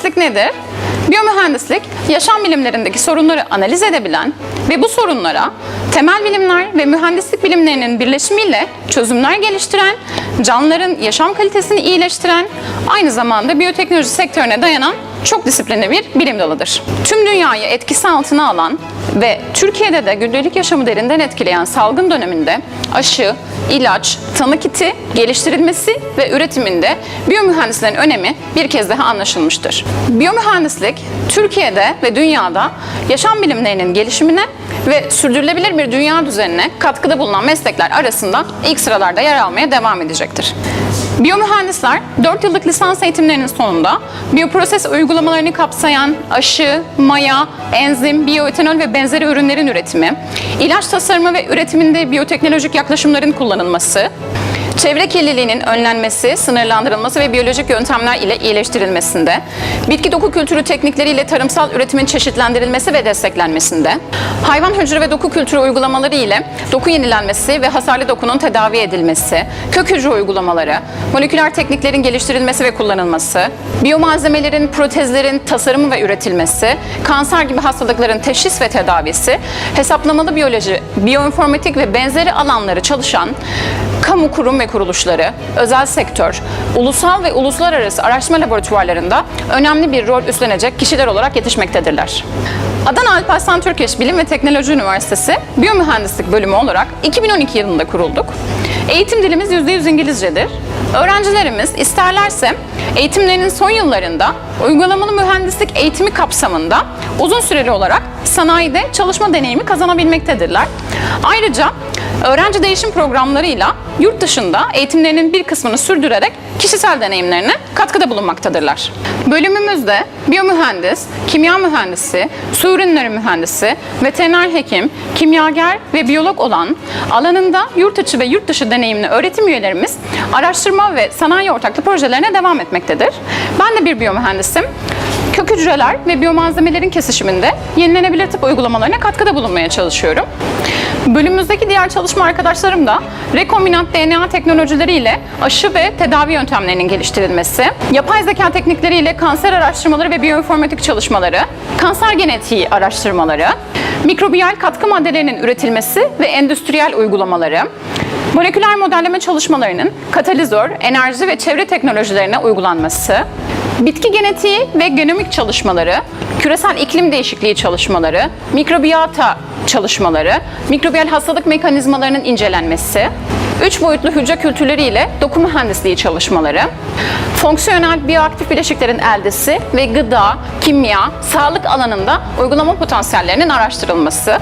Biyomühendislik nedir? Biyomühendislik, yaşam bilimlerindeki sorunları analiz edebilen ve bu sorunlara temel bilimler ve mühendislik bilimlerinin birleşimiyle çözümler geliştiren, canlıların yaşam kalitesini iyileştiren, aynı zamanda biyoteknoloji sektörüne dayanan çok disiplinli bir bilim dalıdır. Tüm dünyayı etkisi altına alan ve Türkiye'de de gündelik yaşamı derinden etkileyen salgın döneminde aşı, ilaç, tanı kiti geliştirilmesi ve üretiminde biyomühendislerin önemi bir kez daha anlaşılmıştır. Biyomühendislik Türkiye'de ve dünyada yaşam bilimlerinin gelişimine ve sürdürülebilir bir dünya düzenine katkıda bulunan meslekler arasında ilk sıralarda yer almaya devam edecektir. Biyomühendisler 4 yıllık lisans eğitimlerinin sonunda biyoproses uygulamalarını kapsayan aşı, maya, enzim, biyoetanol ve benzeri ürünlerin üretimi, ilaç tasarımı ve üretiminde biyoteknolojik yaklaşımların kullanılması, çevre kirliliğinin önlenmesi, sınırlandırılması ve biyolojik yöntemler ile iyileştirilmesinde, bitki doku kültürü teknikleriyle tarımsal üretimin çeşitlendirilmesi ve desteklenmesinde, hayvan hücre ve doku kültürü uygulamaları ile doku yenilenmesi ve hasarlı dokunun tedavi edilmesi, kök hücre uygulamaları, moleküler tekniklerin geliştirilmesi ve kullanılması, biyomalzemelerin, protezlerin tasarımı ve üretilmesi, kanser gibi hastalıkların teşhis ve tedavisi, hesaplamalı biyoloji, biyoinformatik ve benzeri alanları çalışan kamu kurum ve kuruluşları, özel sektör, ulusal ve uluslararası araştırma laboratuvarlarında önemli bir rol üstlenecek kişiler olarak yetişmektedirler. Adana Alparslan Türkeş Bilim ve Teknoloji Üniversitesi Biyomühendislik Bölümü olarak 2012 yılında kurulduk. Eğitim dilimiz %100 İngilizcedir. Öğrencilerimiz isterlerse eğitimlerinin son yıllarında uygulamalı mühendislik eğitimi kapsamında uzun süreli olarak sanayide çalışma deneyimi kazanabilmektedirler. Ayrıca öğrenci değişim programlarıyla yurt dışında eğitimlerinin bir kısmını sürdürerek kişisel deneyimlerine katkıda bulunmaktadırlar. Bölümümüzde biyomühendis, kimya mühendisi, su ürünleri mühendisi, veteriner hekim, kimyager ve biyolog olan alanında yurt içi ve yurt dışı deneyimli öğretim üyelerimiz araştırma ve sanayi ortaklı projelerine devam etmektedir. Ben de bir biyomühendisim. Kök hücreler ve biyomalzemelerin kesişiminde yenilenebilir tıp uygulamalarına katkıda bulunmaya çalışıyorum. Bölümümüzdeki diğer çalışma arkadaşlarım da rekombinant DNA teknolojileriyle aşı ve tedavi yöntemlerinin geliştirilmesi, yapay zeka teknikleriyle kanser araştırmaları ve biyoinformatik çalışmaları, kanser genetiği araştırmaları, mikrobiyal katkı maddelerinin üretilmesi ve endüstriyel uygulamaları, moleküler modelleme çalışmalarının katalizör, enerji ve çevre teknolojilerine uygulanması, bitki genetiği ve genomik çalışmaları, küresel iklim değişikliği çalışmaları, mikrobiyata çalışmaları, mikrobiyal hastalık mekanizmalarının incelenmesi, üç boyutlu hücre kültürleri ile doku mühendisliği çalışmaları, fonksiyonel biyoaktif bileşiklerin eldesi ve gıda, kimya, sağlık alanında uygulama potansiyellerinin araştırılması,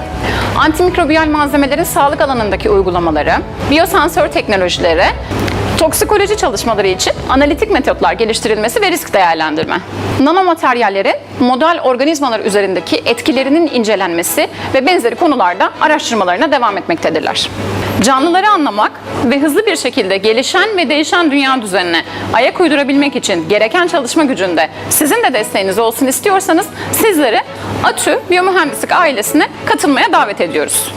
antimikrobiyal malzemelerin sağlık alanındaki uygulamaları, biyosensör teknolojileri, Toksikoloji çalışmaları için analitik metotlar geliştirilmesi ve risk değerlendirme. Nanomateryallerin model organizmalar üzerindeki etkilerinin incelenmesi ve benzeri konularda araştırmalarına devam etmektedirler. Canlıları anlamak ve hızlı bir şekilde gelişen ve değişen dünya düzenine ayak uydurabilmek için gereken çalışma gücünde sizin de desteğiniz olsun istiyorsanız sizleri ATÜ Biyomühendislik ailesine katılmaya davet ediyoruz.